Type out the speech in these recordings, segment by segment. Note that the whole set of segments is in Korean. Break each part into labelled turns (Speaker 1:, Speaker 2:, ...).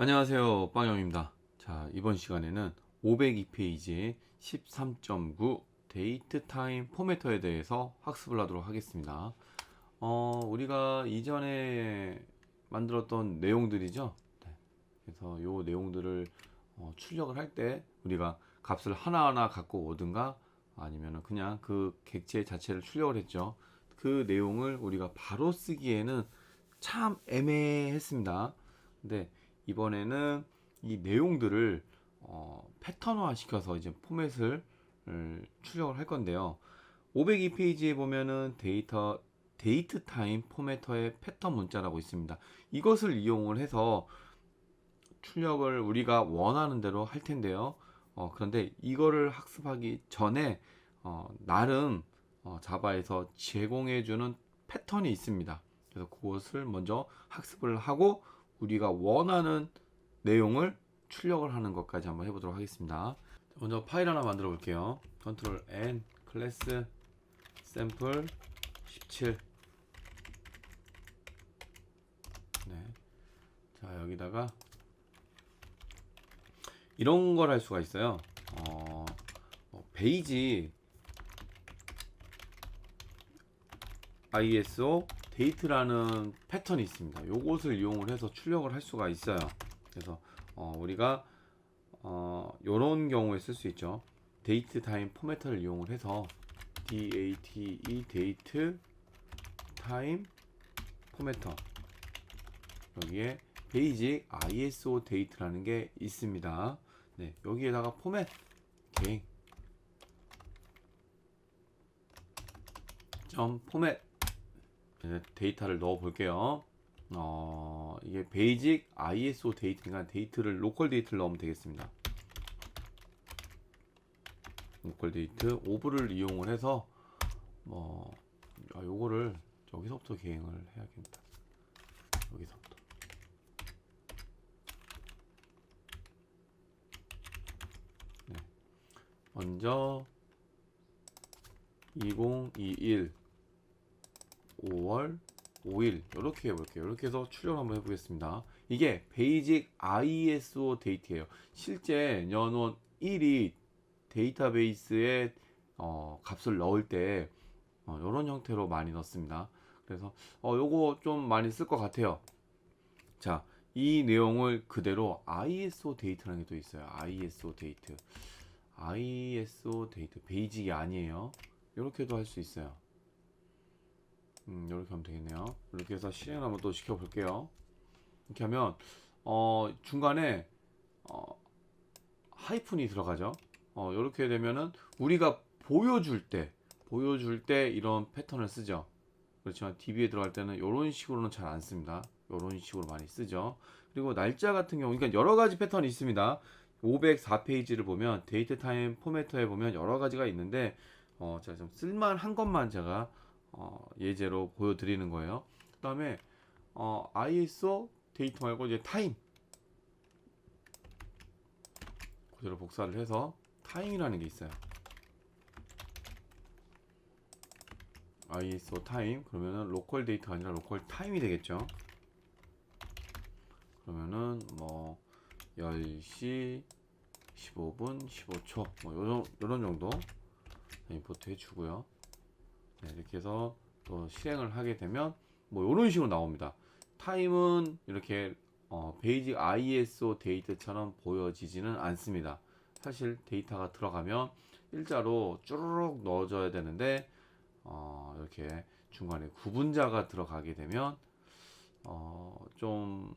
Speaker 1: 안녕하세요 빵영입니다. 자 이번 시간에는 502페이지 13.9 데이트 타임 포매터에 대해서 학습을 하도록 하겠습니다. 어 우리가 이전에 만들었던 내용들이죠? 네. 그래서 요 내용들을 어, 출력을 할 때 우리가 값을 하나하나 갖고 오든가 아니면은 그냥 그 객체 자체를 출력을 했죠. 그 내용을 우리가 바로 쓰기에는 참 애매했습니다. 근데 이번에는 이 내용들을 어, 패턴화 시켜서 이제 포맷을 을 출력을 할 건데요. 502페이지에 보면은 데이터 데이트 타임 포매터의 패턴 문자라고 있습니다. 이것을 이용을 해서 출력을 우리가 원하는 대로 할 텐데요. 어, 그런데 이거를 학습하기 전에 어, 나름 어, 자바에서 제공해주는 패턴이 있습니다. 그래서 그것을 먼저 학습을 하고 우리가 원하는 내용을 출력을 하는 것까지 한번 해보도록 하겠습니다. 먼저 파일 하나 만들어 볼게요. 컨트롤 N 클래스 샘플 17 네. 자 여기다가 이런 걸 할 수가 있어요. 어, 뭐 베이지 ISO 데이트라는 패턴이 있습니다. 요것을 이용을 해서 출력을 할 수가 있어요. 그래서 어, 우리가 어, 요런 경우에 쓸 수 있죠. 데이트 타임 포매터를 이용을 해서 DATE 데이트 타임 포매터 여기에 베이직 ISO 데이트라는 게 있습니다. 네, 여기에다가 포맷 갱점 포맷 데이터를 넣어 볼게요. 어, 이게 베이직 ISO 데이트니까 데이트를 로컬 데이트를 넣으면 되겠습니다. 로컬 데이트 오브를 이용을 해서 뭐 아, 요거를 여기서부터 계행을 해야겠다. 여기서부터. 네. 먼저 2021 5월 5일 이렇게 해볼게요. 이렇게 해서 출력 한번 해보겠습니다. 이게 베이직 ISO 데이트예요. 실제 연원 1이 데이터베이스에 어, 값을 넣을 때 어, 이런 형태로 많이 넣습니다. 그래서 어, 요거 좀 많이 쓸 것 같아요. 자, 이 내용을 그대로 ISO 데이트라는 게 또 있어요. ISO 데이트. ISO 데이트 베이직이 아니에요. 이렇게도 할 수 있어요. 음, 이렇게 하면 되겠네요. 이렇게 해서 실행 한번 또 시켜 볼게요. 이렇게 하면 어, 중간에 어, 하이픈이 들어가죠. 어, 이렇게 되면은 우리가 보여줄 때 보여줄 때 이런 패턴을 쓰죠. 그렇지만 DB에 들어갈 때는 이런 식으로는 잘 안 씁니다. 이런 식으로 많이 쓰죠. 그리고 날짜 같은 경우, 그러니까 여러 가지 패턴이 있습니다. 504페이지를 보면 데이트 타임 포매터에 보면 여러 가지가 있는데 어, 제가 좀 쓸만한 것만 제가 어, 예제로 보여드리는 거예요. 그 다음에 어, ISO 데이터 말고 이제 타임 그대로 복사를 해서 타임이라는 게 있어요. ISO 타임 그러면은 로컬 데이터가 아니라 로컬 타임이 되겠죠. 그러면은 뭐 10시 15분 15초 뭐 요런, 요런 정도 임포트 해주고요. 네, 이렇게 해서 또 실행을 하게 되면 뭐 이런 식으로 나옵니다. 타임은 이렇게 어, 베이직 ISO 데이터처럼 보여지지는 않습니다. 사실 데이터가 들어가면 일자로 쭈르륵 넣어줘야 되는데 어, 이렇게 중간에 구분자가 들어가게 되면 어, 좀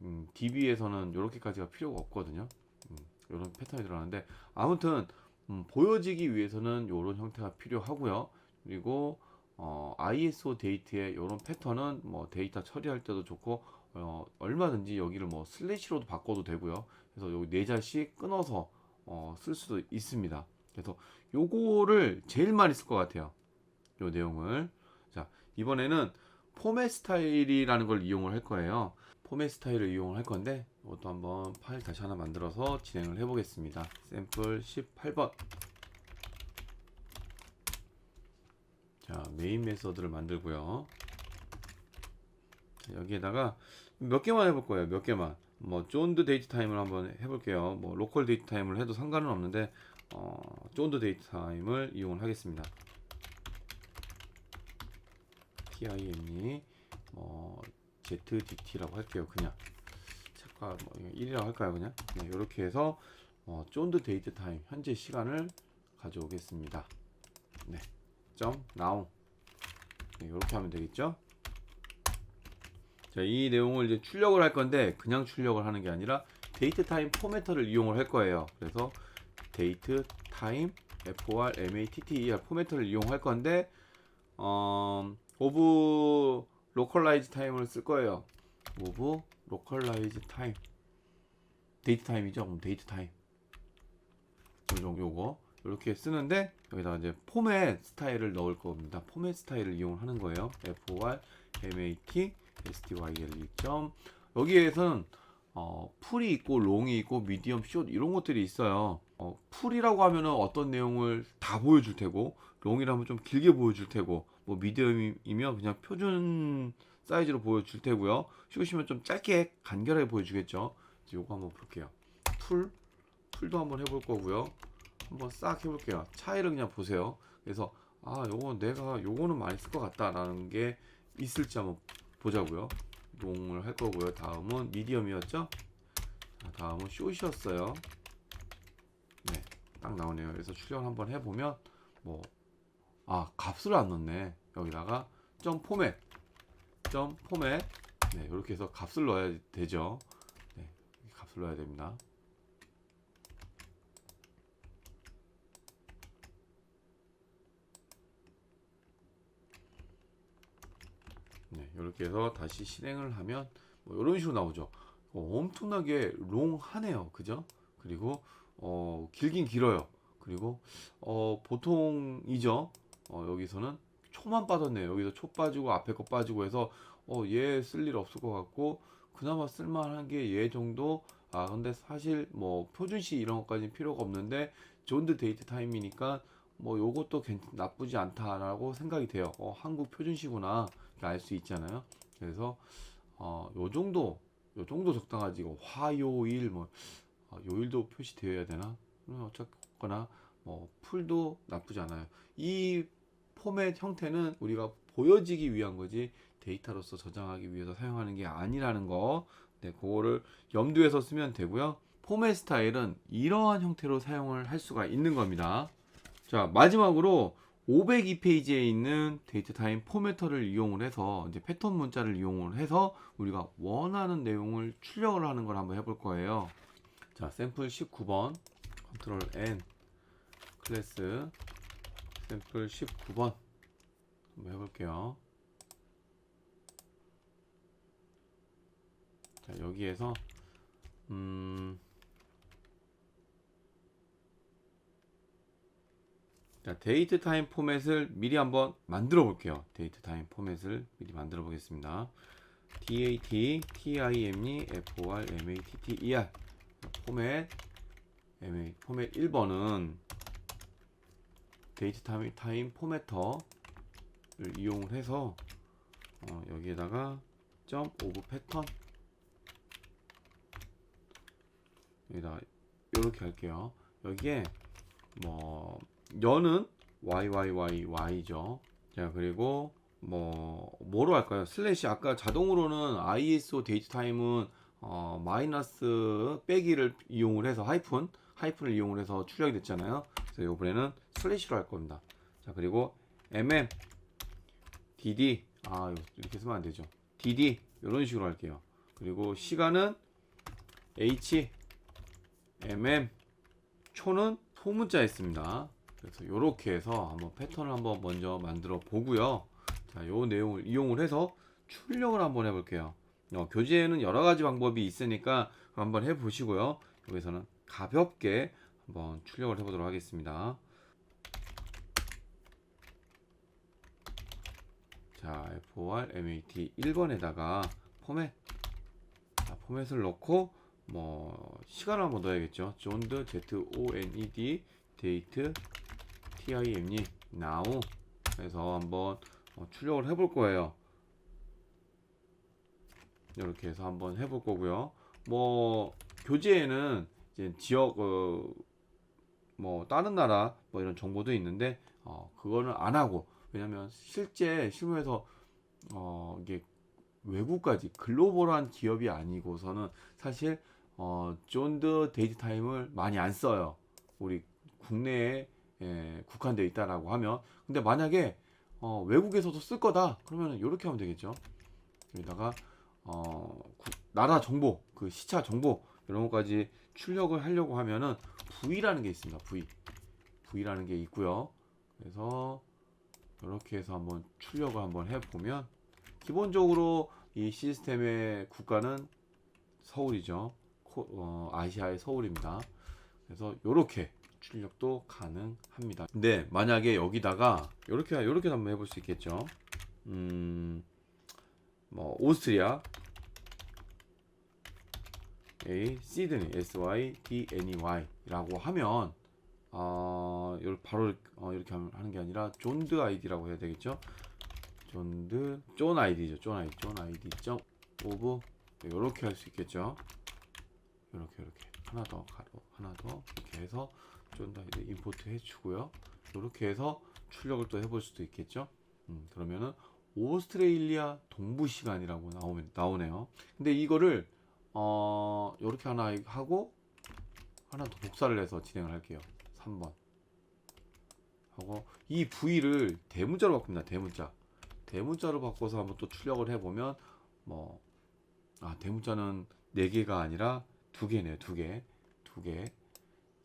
Speaker 1: 음, DB에서는 이렇게까지가 필요가 없거든요. 음, 이런 패턴이 들어가는데 아무튼 음, 보여지기 위해서는 이런 형태가 필요하고요. 그리고 어, ISO 데이트의 이런 패턴은 뭐 데이터 처리할 때도 좋고 어, 얼마든지 여기를 뭐 슬래시로도 바꿔도 되고요. 그래서 여기 네 자씩 끊어서 어, 쓸 수도 있습니다. 그래서 요거를 제일 많이 쓸 것 같아요. 요 내용을 자 이번에는 포맷 스타일이라는 걸 이용을 할 거예요. 포맷 스타일을 이용을 할 건데 이것도 한번 파일 다시 하나 만들어서 진행을 해보겠습니다. 샘플 18번 자 메인 메서드를 만들고요 자, 여기에다가 몇 개만 해볼 거예요 몇 개만 뭐 존드 데이트 타임을 한번 해볼게요. 뭐 로컬 데이트 타임을 해도 상관은 없는데 어, 존드 데이트 타임을 이용을 하겠습니다. TIM이 뭐 ZDT라고 할게요. 그냥 잠깐 뭐 1이라고 할까요? 그냥 네, 이렇게 해서 어, 존드 데이트 타임 현재 시간을 가져오겠습니다. 네, 점 now 네, 이렇게 하면 되겠죠? 자, 이 내용을 이제 출력을 할 건데 그냥 출력을 하는 게 아니라 데이트 타임 포매터를 이용을 할 거예요. 그래서 데이트 타임 for matter 포매터를 이용할 건데 어, 오브 로컬라이즈 타임을 쓸 거예요. 오브 로컬라이즈 타임 데이트 타임이죠. 그럼 데이트 타임 요거 이렇게 쓰는데 여기다가 이제 포맷 스타일을 넣을 겁니다. 포맷 스타일을 이용을 하는 거예요. for mat style 점 여기에서는 어, 풀이 있고 롱이 있고 미디엄 숏 이런 것들이 있어요. 어, 풀이라고 하면은 어떤 내용을 다 보여줄 테고 롱이라면 좀 길게 보여줄 테고 뭐 미디엄이면 그냥 표준 사이즈로 보여줄 테고요. 숏이면 좀 짧게 간결하게 보여주겠죠. 이제 요거 한번 볼게요. 풀 풀도 한번 해볼 거고요. 한번 싹 해볼게요. 차이를 그냥 보세요. 그래서 아 요거 내가 요거는 많이 쓸 것 같다라는 게 있을지 한번 보자고요. 롱을 할 거고요. 다음은 미디엄이었죠. 자, 다음은 숏이었어요. 네, 딱 나오네요. 그래서 출력 한번 해보면 뭐 아 값을 안 넣네. 여기다가 점 포맷, 점 포맷. 네, 이렇게 해서 값을 넣어야 되죠. 네, 값을 넣어야 됩니다. 네, 이렇게 해서 다시 실행을 하면 뭐 이런 식으로 나오죠. 어, 엄청나게 롱하네요. 그죠? 그리고 어, 길긴 길어요. 그리고 어, 보통이죠. 어, 여기서는 초만 빠졌네요. 여기서 초 빠지고 앞에 거 빠지고 해서 어, 얘 쓸 일 없을 것 같고 그나마 쓸만한 게 얘 정도. 아 근데 사실 뭐 표준시 이런 것까지는 필요가 없는데 존드 데이트 타임이니까 뭐 요것도 괜, 나쁘지 않다라고 생각이 돼요. 어, 한국 표준시구나 알 수 있잖아요. 그래서 어, 요 정도 요 정도 적당하지. 이거 화요일 뭐 아, 요일도 표시되어야 되나? 음, 어쨌거나 뭐 풀도 나쁘지 않아요. 이 포맷 형태는 우리가 보여지기 위한 거지 데이터로서 저장하기 위해서 사용하는 게 아니라는 거. 네, 그거를 염두에서 쓰면 되고요. 포맷 스타일은 이러한 형태로 사용을 할 수가 있는 겁니다. 자, 마지막으로 502페이지에 있는 데이트 타임 포매터를 이용을 해서 이제 패턴 문자를 이용을 해서 우리가 원하는 내용을 출력을 하는 걸 한번 해볼 거예요. 자, 샘플 19번 컨트롤 N 클래스 샘플 19번 한번 해볼게요. 자, 여기에서 음 자, 데이트 타임 포맷을 미리 한번 만들어 볼게요. 데이트 타임 포맷을 미리 만들어 보겠습니다. DAT, TIME, FOR, MATTER 포맷 MA, 포맷 1번은 데이트 타임, 타임 포매터를 이용을 해서 어, 여기에다가 점 오브 패턴 여기다 이렇게 할게요. 여기에 뭐 연은 YYYY죠. 자, 그리고 뭐 뭐로 할까요? 슬래시 아까 자동으로는 ISO 데이트 타임은 어, 마이너스 빼기를 이용을 해서 하이픈 하이픈을 이용을 해서 출력이 됐잖아요. 그래서 이번에는 슬래시로 할 겁니다. 자, 그리고 MM DD 아, 이렇게 쓰면 안 되죠. DD 이런 식으로 할게요. 그리고 시간은 H MM 초는 소문자였습니다. 그래서 이렇게 해서 한번 패턴을 한번 먼저 만들어 보고요. 자, 요 내용을 이용을 해서 출력을 한번 해볼게요. 어, 교재에는 여러 가지 방법이 있으니까 한번 해보시고요. 여기서는 가볍게 한번 출력을 해보도록 하겠습니다. 자, FOR MAT 1번에다가 포맷, 자, 포맷을 넣고 뭐 시간을 한번 넣어야겠죠. 존드 Z O N E D 데이트 TIM이 now 해서 한번 어, 출력을 해볼 거예요. 이렇게 해서 한번 해볼 거고요. 뭐 교재에는 이제 지역 어, 뭐 다른 나라 뭐 이런 정보도 있는데 어, 그거는 안 하고 왜냐면 실제 실무에서 어, 이게 외국까지 글로벌한 기업이 아니고서는 사실 어, 존드 데이트 타임을 많이 안 써요. 우리 국내에 예, 국한되어 있다라고 하면 근데 만약에 어, 외국에서도 쓸 거다 그러면 이렇게 하면 되겠죠. 여기다가 어, 국- 나라 정보, 그 시차 정보 이런 것까지 출력을 하려고 하면은 V라는 게 있습니다. V, V라는 게 있고요. 그래서 이렇게 해서 한번 출력을 한번 해보면 기본적으로 이 시스템의 국가는 서울이죠. 코- 어, 아시아의 서울입니다. 그래서 이렇게 출력도 가능합니다. 근데 만약에 여기다가 이렇게 이렇게 한번 해볼 수 있겠죠. 음, 뭐 오스트리아 A 시드니 S Y D N E Y라고 하면 어, 요 바로 어, 이렇게 하는 게 아니라 존드 아이디라고 해야 되겠죠. 존드 존 아이디죠. 존 아이디 존 아이디 점 오브 이렇게 할 수 있겠죠. 이렇게 이렇게 하나 더 가로 하나 더 이렇게 해서 아이디 임포트 해주고요. 이렇게 해서 출력을 또 해볼 수도 있겠죠. 음, 그러면은 오스트레일리아 동부 시간이라고 나오면 나오네요. 근데 이거를 어 이렇게 하나 하고 하나 더 복사를 해서 진행을 할게요. 3번 하고 이 V를 대문자로 바꿉니다. 대문자 대문자로 바꿔서 한번 또 출력을 해보면 뭐 아 대문자는 4개가 아니라 2개네요. 2개 2개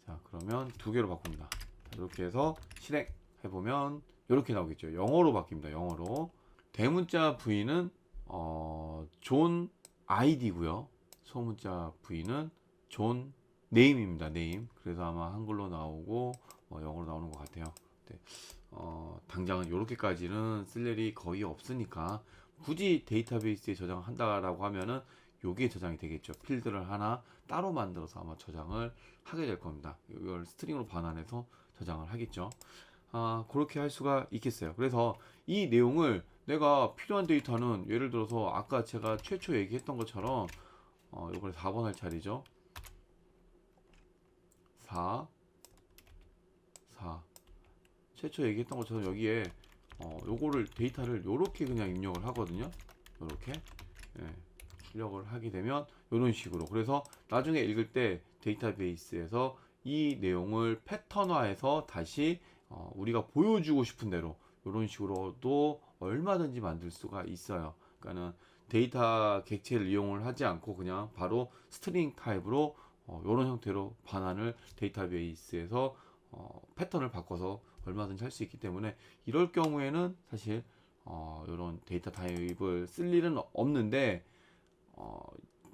Speaker 1: 자 그러면 2개로 바꿉니다. 자, 이렇게 해서 실행 해보면 이렇게 나오겠죠. 영어로 바뀝니다. 영어로 대문자 V는 어, 존 아이디고요. 소문자 V는 존 네임입니다. 네임. 그래서 아마 한글로 나오고 어, 영어로 나오는 것 같아요. 네. 어, 당장은 이렇게까지는 쓸 일이 거의 없으니까 굳이 데이터베이스에 저장한다라고 하면은 요게 저장이 되겠죠. 필드를 하나 따로 만들어서 아마 저장을 하게 될 겁니다. 이걸 스트링으로 반환해서 저장을 하겠죠. 아, 그렇게 할 수가 있겠어요. 그래서 이 내용을 내가 필요한 데이터는 예를 들어서 아까 제가 최초 얘기했던 것처럼 어, 이번에 4번 할 차례죠. 4 4 최초 얘기했던 것처럼 여기에 어, 요거를 데이터를 요렇게 그냥 입력을 하거든요. 요렇게 예, 출력을 하게 되면 이런 식으로 그래서 나중에 읽을 때 데이터베이스에서 이 내용을 패턴화해서 다시 어, 우리가 보여주고 싶은 대로 이런 식으로도 얼마든지 만들 수가 있어요. 그러니까는 데이터 객체를 이용을 하지 않고 그냥 바로 스트링 타입으로 어, 이런 형태로 반환을 데이터베이스에서 어, 패턴을 바꿔서 얼마든지 할 수 있기 때문에 이럴 경우에는 사실 어, 이런 데이터 타입을 쓸 일은 없는데 어,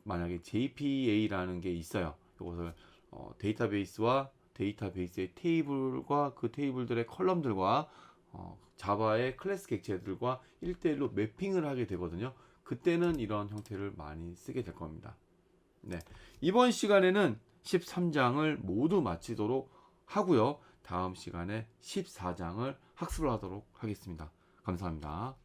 Speaker 1: 만약에 JPA라는 게 있어요. 이것을 어, 데이터베이스와 데이터베이스의 테이블과 그 테이블들의 컬럼들과 어, 자바의 클래스 객체들과 1대1로 매핑을 하게 되거든요. 그때는 이런 형태를 많이 쓰게 될 겁니다. 네. 이번 시간에는 13장을 모두 마치도록 하고요. 다음 시간에 14장을 학습을 하도록 하겠습니다. 감사합니다.